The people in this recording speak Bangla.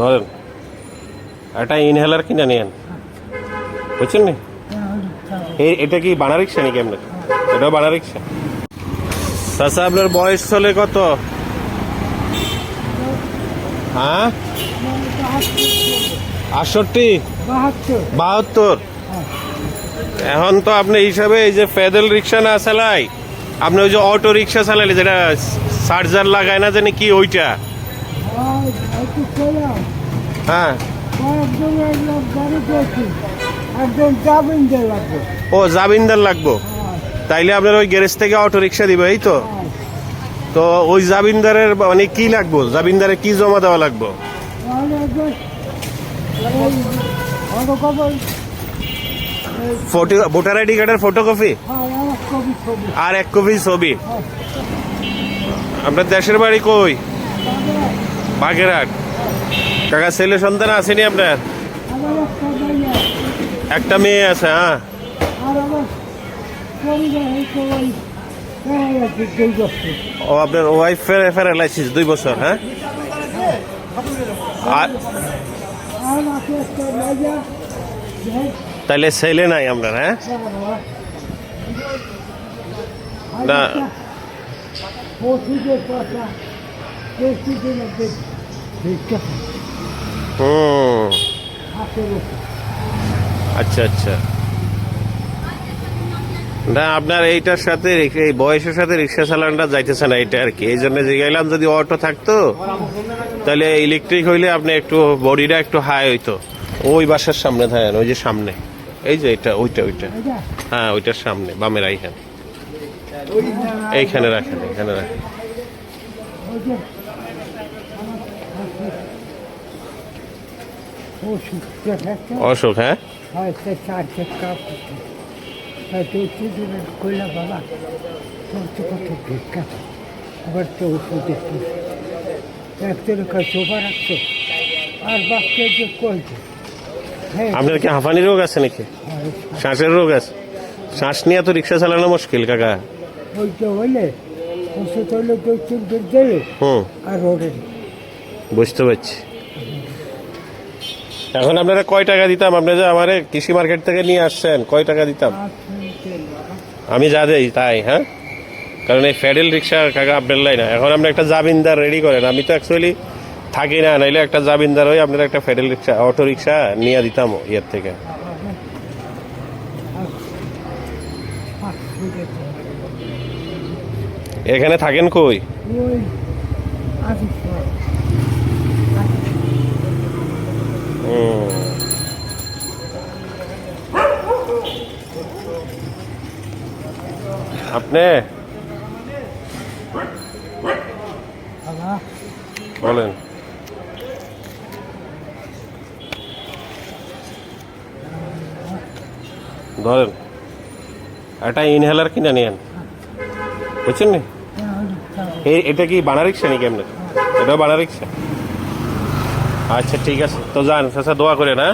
ধরেন, একটা ইনহেলার কিনে নিয়েন বুঝছেন নি? এটা কি বানা রিক্সা নাকি আপনার? এটাও বানা রিক্সা। চাচা, আপনার বয়স চলে কত? হ্যাঁ? আটষট্টি? বাহাত্তর? এখন তো আপনি হিসাবে এই যে প্যাডেল রিক্সা না চালাই, আপনি ওই যে অটো রিক্সা চালাইলে যেটা চার্জার লাগায় না জানি কি ওইটা? হ্যাঁ। ও, জাবিনদার লাগবো। তাইলে আপনার ওই গ্যারেজ থেকে অটো রিক্সা দিবে, এই তো? তো ওই জাবিনদারের মানে কি লাগবো? জাবিনদারে কি জমা দেওয়া লাগবো? ফটো ভোটার আইডি কার্ডের ফটোকপি? আর এক কপি ছবি? আপনার দেশের বাড়ি কই? বাগেরহাট। কাকা, ছেলে সন্তান আসেনি আপনার? একটা মেয়ে আছে হ্যাঁ। ও আপনার ওয়াইফ প্যারালাইসিস দুই বছর হ্যাঁ? তাইলে ছেলে নাই আপনার হ্যাঁ? না। ওষুধের মধ্যে ভিক্ষা হুম আচ্ছা আচ্ছা। না আপনার এইটার সাথে এই বয়সের সাথে রিক্সা চালানটা যাইতেছে না এটা আর কি। এই জন্য জিগাইলাম যদি অটো থাকতো তাহলে ইলেকট্রিক হইলে আপনি একটু বডিটা একটু হাই হইতো। ওই বাসার সামনে থাকেন ওই যে সামনে। এই যে এটা ওইটা ওইটা। হ্যাঁ ওইটার সামনে বামের এইখানে এইখানে রাখেন এখানে রাখেন। ওই একটা হ্যাঁ? বাবা তোর তো কত ভিক্ষা আবার তো ওষুধ একটু একজন কাছে সোফা আর বাচ্চা যে কইছে আপনার কি হাঁফানি রোগ আছে নাকি? শ্বাসের রোগ আছে? শ্বাস নিয়ে তো রিক্সা চালানো মুশকিল কাকা। ওইটা হইলে ওষুধ হইলে তো চুলকে দেবে। হুম। আর রোডে বুঝতে পারছি। এখন আপনারা কয় টাকা দিতাম? আপনি যে আমার কৃষি মার্কেট থেকে নিয়ে আসছেন, কয় টাকা দিতাম? আমি যা দেই, তাই হ্যাঁ? কারণ এই ফেডেল রিক্সা কাকা আপনার না। এখন আপনি একটা জাবিনদার রেডি করেন। আমি তো অ্যাকচুয়ালি থাকি না, নাইলে একটা জাবিনদার হয়ে আপনার একটা ফেডেল রিক্সা অটো রিক্সা নিয়ে দিতাম ইয়ের থেকে। এখানে থাকেন কই? আপনি? বলেন। ধরেন, একটা ইনহেলার কিনে নিয়েন। বুঝছেন নি? এটা কি বানা রিক্সা নাকি আপনার? এটাও বানা রিক্সা? আচ্ছা ঠিক আছে। তো যান, চাচা, দোয়া করে না